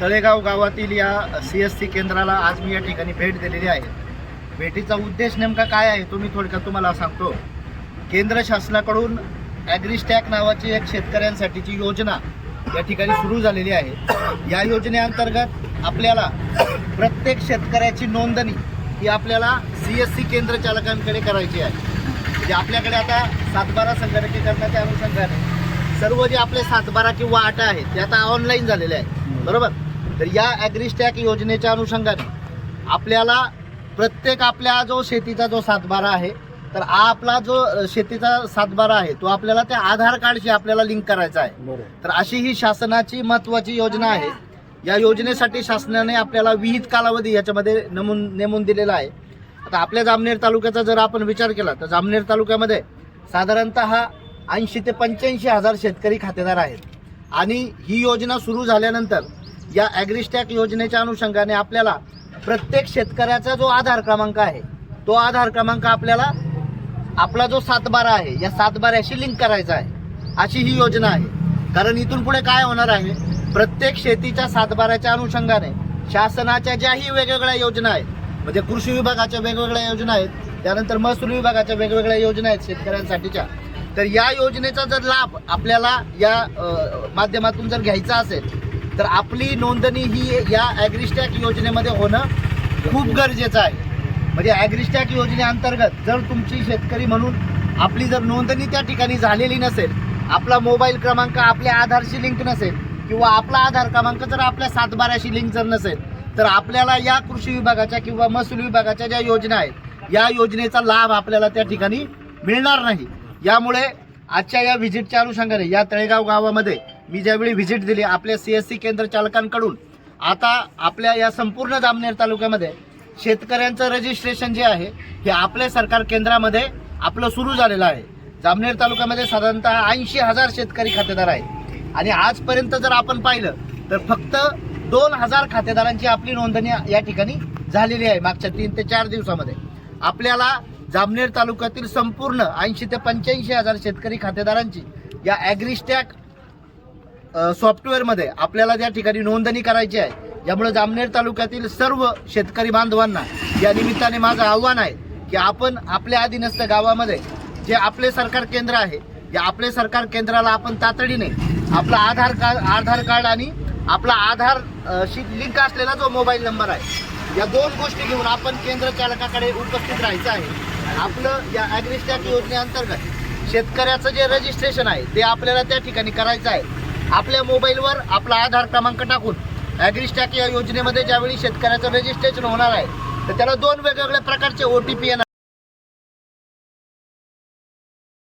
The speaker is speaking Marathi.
तळेगाव गावातील या सी एस सी केंद्राला आज मी या ठिकाणी भेट दिलेली आहे. भेटीचा उद्देश नेमका काय आहे तो मी थोडक्यात तुम्हाला सांगतो. केंद्र शासनाकडून ॲग्रिस्टॅक नावाची एक शेतकऱ्यांसाठीची योजना या ठिकाणी सुरू झालेली आहे. या योजनेअंतर्गत आपल्याला प्रत्येक शेतकऱ्याची नोंदणी ही आपल्याला सी एस सी केंद्र चालकांकडे करायची आहे. म्हणजे आपल्याकडे आता सातबारा संगणकीकरणाच्या अनुषंगाने सर्व जे आपले सातबारा किंवा आटा आहेत ते आता ऑनलाईन झालेले आहेत. बरोबर? तर या ॲग्रिस्टॅक योजनेच्या अनुषंगाने आपल्याला प्रत्येक आपल्या जो शेतीचा जो सातबारा आहे तर आपला जो शेतीचा सातबारा आहे तो आपल्याला त्या आधार कार्डशी आपल्याला लिंक करायचा आहे. तर अशी ही शासनाची महत्वाची योजना आहे. या योजनेसाठी शासनाने आपल्याला विहित कालावधी याच्यामध्ये नमून नेमून दिलेला आहे. आता आपल्या जामनेर तालुक्याचा जर आपण विचार केला तर जामनेर तालुक्यामध्ये साधारणतः ऐंशी ते पंच्याऐंशी हजार शेतकरी खातेदार आहेत. आणि ही योजना सुरू झाल्यानंतर या ॲग्रिस्टॅक योजनेच्या अनुषंगाने आपल्याला प्रत्येक शेतकऱ्याचा जो आधार क्रमांक आहे तो आधार क्रमांक आपल्याला आपला जो सातबारा आहे या सातबाऱ्याशी लिंक करायचा आहे. अशी ही योजना आहे. कारण इथून पुढे काय होणार आहे? प्रत्येक शेतीच्या सातबाऱ्याच्या अनुषंगाने शासनाच्या ज्याही वेगवेगळ्या योजना आहेत म्हणजे कृषी विभागाच्या वेगवेगळ्या योजना आहेत त्यानंतर महसूल विभागाच्या वेगवेगळ्या योजना आहेत शेतकऱ्यांसाठीच्या. तर या योजनेचा जर लाभ आपल्याला या माध्यमातून जर घ्यायचा असेल तर आपली नोंदणी ही या ॲग्रिस्टॅक योजनेमध्ये होणं खूप गरजेचं आहे. म्हणजे ॲग्रिस्टॅक योजनेअंतर्गत जर तुमची शेतकरी म्हणून आपली जर नोंदणी त्या ठिकाणी झालेली नसेल आपला मोबाईल क्रमांक आपल्या आधारशी लिंक नसेल किंवा आपला आधार क्रमांक जर आपल्या सातबाऱ्याशी लिंक जर नसेल तर आपल्याला या कृषी विभागाच्या किंवा महसूल विभागाच्या ज्या योजना आहेत या योजनेचा लाभ आपल्याला त्या ठिकाणी मिळणार नाही. यामुळे आजच्या या व्हिजिटच्या अनुषंगाने या तळेगाव गावामध्ये मी ज्यावेळी व्हिजिट दिली आपल्या सी एस सी केंद्र चालकांकडून आता आपल्या या संपूर्ण जामनेर तालुक्यामध्ये शेतकऱ्यांचं रजिस्ट्रेशन जे आहे हे आपल्या सरकार केंद्रामध्ये आपलं सुरू झालेलं आहे. जामनेर तालुक्यामध्ये साधारणतः ऐंशी हजार शेतकरी खातेदार आहेत. आणि आजपर्यंत जर आपण पाहिलं तर फक्त दोन हजार खातेदारांची आपली नोंदणी या ठिकाणी झालेली आहे मागच्या तीन ते चार दिवसामध्ये. आपल्याला जामनेर तालुक्यातील संपूर्ण ऐंशी ते पंच्याऐंशी हजार शेतकरी खातेदारांची या ॲग्रिस्टॅक सॉफ्टवेअरमध्ये आपल्याला त्या ठिकाणी नोंदणी करायची आहे यामुळे जामनेर तालुक्यातील सर्व शेतकरी बांधवांना या निमित्ताने माझं आव्हान आहे की आपण आपल्या अधीनस्थ गावामध्ये जे आपले सरकार केंद्र आहे या आपले सरकार केंद्राला आपण तातडीने आपला आधार कार्ड आधार कार्ड आणि आपला आधार शी लिंक असलेला जो मोबाईल नंबर आहे या दोन गोष्टी घेऊन आपण केंद्र चालकाकडे उपस्थित राहायचं आहे. आपलं या ॲग्रिस्टॅक योजनेअंतर्गत शेतकऱ्याचं जे रजिस्ट्रेशन आहे ते आपल्याला त्या ठिकाणी करायचं आहे. आपल्या मोबाईलवर आपला आधार क्रमांक टाकून ॲग्रिस्टॅक या योजनेमध्ये ज्यावेळी शेतकऱ्याचं रजिस्ट्रेशन होणार आहे तर त्याला दोन वेगवेगळ्या प्रकारचे ओ टी पी येणार